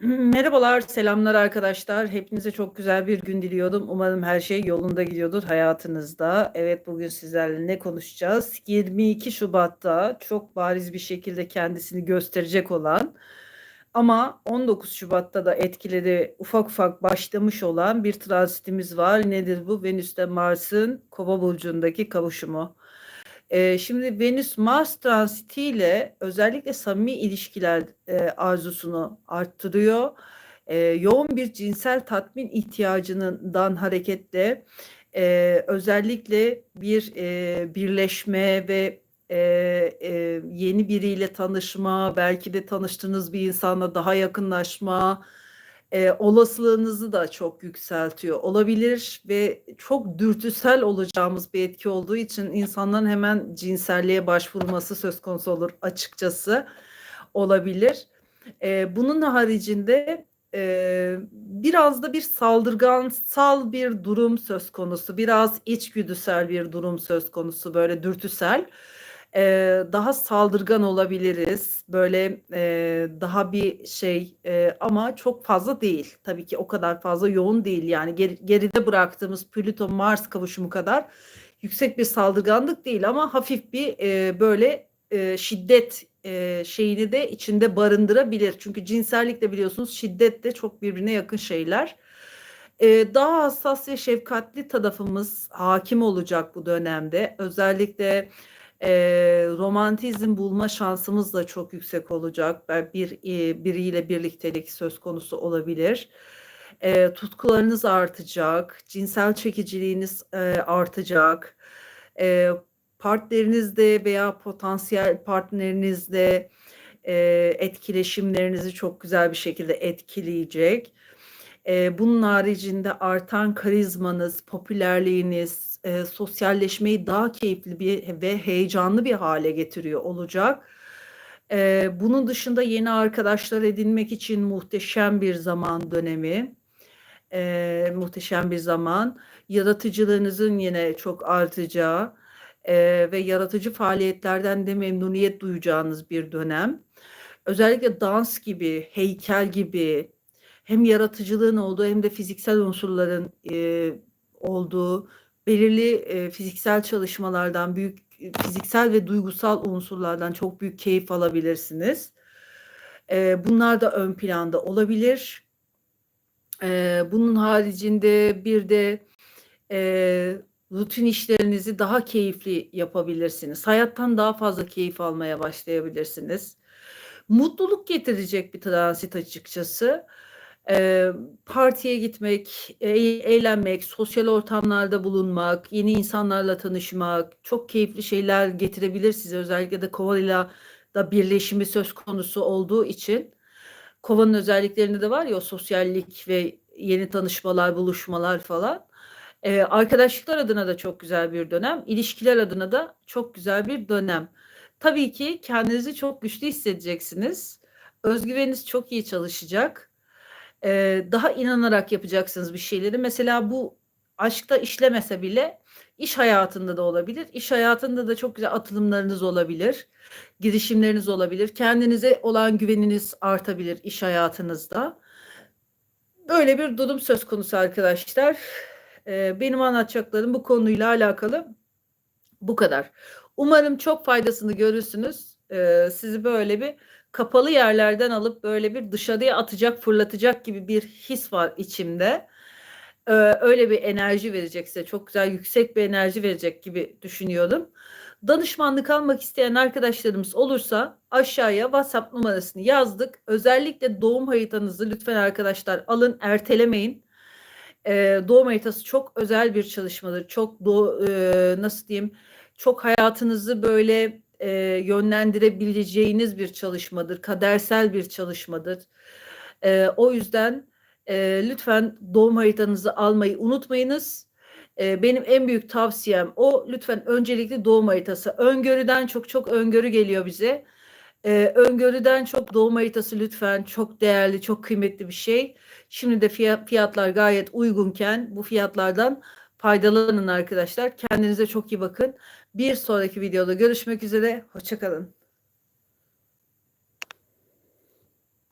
Merhabalar, selamlar arkadaşlar. Hepinize çok güzel bir gün diliyordum. Umarım her şey yolunda gidiyordur hayatınızda. Evet, bugün sizlerle ne konuşacağız? 22 Şubat'ta çok bariz bir şekilde kendisini gösterecek olan ama 19 Şubat'ta da etkileri ufak ufak başlamış olan bir transitimiz var. Nedir bu? Venüs'te Mars'ın Kova burcundaki kavuşumu. Ee, şimdi Venüs Mars transitiyle özellikle samimi ilişkiler e, arzusunu arttırıyor. Ee, yoğun bir cinsel tatmin ihtiyacından hareketle e, özellikle bir e, birleşme ve e, e, yeni biriyle tanışma, belki de tanıştığınız bir insanla daha yakınlaşma, e, olasılığınızı da çok yükseltiyor olabilir ve çok dürtüsel olacağımız bir etki olduğu için insanların hemen cinselliğe başvurması söz konusu olur açıkçası olabilir. E, bunun haricinde e, biraz da bir saldırgansal bir durum söz konusu, biraz içgüdüsel bir durum söz konusu, böyle dürtüsel e, daha saldırgan olabiliriz. Böyle e, daha bir şey e, ama çok fazla değil. Tabii ki o kadar fazla yoğun değil. Yani ger geride bıraktığımız Plüto Mars kavuşumu kadar yüksek bir saldırganlık değil ama hafif bir e, böyle e, şiddet e, şeyini de içinde barındırabilir. Çünkü cinsellik de biliyorsunuz şiddet de çok birbirine yakın şeyler. Daha hassas ve şefkatli tarafımız hakim olacak bu dönemde. Özellikle e, romantizm bulma şansımız da çok yüksek olacak. Bir e, biriyle birliktelik söz konusu olabilir. E, tutkularınız artacak, cinsel çekiciliğiniz e, artacak. E, partnerinizde veya potansiyel partnerinizde e, etkileşimlerinizi çok güzel bir şekilde etkileyecek. E, bunun haricinde artan karizmanız, popülerliğiniz, e, sosyalleşmeyi daha keyifli bir ve heyecanlı bir hale getiriyor olacak. E, bunun dışında yeni arkadaşlar edinmek için muhteşem bir zaman dönemi. E, muhteşem bir zaman. Yaratıcılığınızın yine çok artacağı e, ve yaratıcı faaliyetlerden de memnuniyet duyacağınız bir dönem. Özellikle dans gibi, heykel gibi hem yaratıcılığın olduğu hem de fiziksel unsurların e, olduğu belirli e, fiziksel çalışmalardan, büyük fiziksel ve duygusal unsurlardan çok büyük keyif alabilirsiniz. E, bunlar da ön planda olabilir. E, bunun haricinde bir de e, rutin işlerinizi daha keyifli yapabilirsiniz. Hayattan daha fazla keyif almaya başlayabilirsiniz. Mutluluk getirecek bir transit açıkçası. Eee, partiye gitmek, eee, eğlenmek, sosyal ortamlarda bulunmak, yeni insanlarla tanışmak çok keyifli şeyler getirebilir size. Özellikle de Kova'yla da birleşimi söz konusu olduğu için. Kova'nın özelliklerinde de var ya sosyallik ve yeni tanışmalar, buluşmalar falan. Eee, arkadaşlıklar adına da çok güzel bir dönem, ilişkiler adına da çok güzel bir dönem. Tabii ki kendinizi çok güçlü hissedeceksiniz. Özgüveniniz çok iyi çalışacak. Eee, daha inanarak yapacaksınız bir şeyleri. Mesela bu aşkta işlemese bile iş hayatında da olabilir. İş hayatında da çok güzel atılımlarınız olabilir. Girişimleriniz olabilir. Kendinize olan güveniniz artabilir iş hayatınızda. Böyle bir durum söz konusu arkadaşlar. Eee, benim anlatacaklarım bu konuyla alakalı bu kadar. Umarım çok faydasını görürsünüz. Eee, sizi böyle bir kapalı yerlerden alıp böyle bir dışarıya atacak, fırlatacak gibi bir his var içimde. Ee, öyle bir enerji verecek. Çok güzel, yüksek bir enerji verecek gibi düşünüyorum. Danışmanlık almak isteyen arkadaşlarımız olursa aşağıya WhatsApp numarasını yazdık. Özellikle doğum haritanızı lütfen arkadaşlar alın, ertelemeyin. Ee, doğum haritası çok özel bir çalışmadır. Çok do e, nasıl diyeyim? Çok hayatınızı böyle e, yönlendirebileceğiniz bir çalışmadır. Kadersel bir çalışmadır. E, o yüzden e, lütfen doğum haritanızı almayı unutmayınız. E, benim en büyük tavsiyem o. Lütfen öncelikle doğum haritası. Öngörüden çok çok öngörü geliyor bize. E, öngörüden çok doğum haritası lütfen çok değerli, çok kıymetli bir şey. Şimdi de fiyatlar gayet uygunken bu fiyatlardan faydalanın arkadaşlar. Kendinize çok iyi bakın. Bir sonraki videoda görüşmek üzere. Hoşçakalın.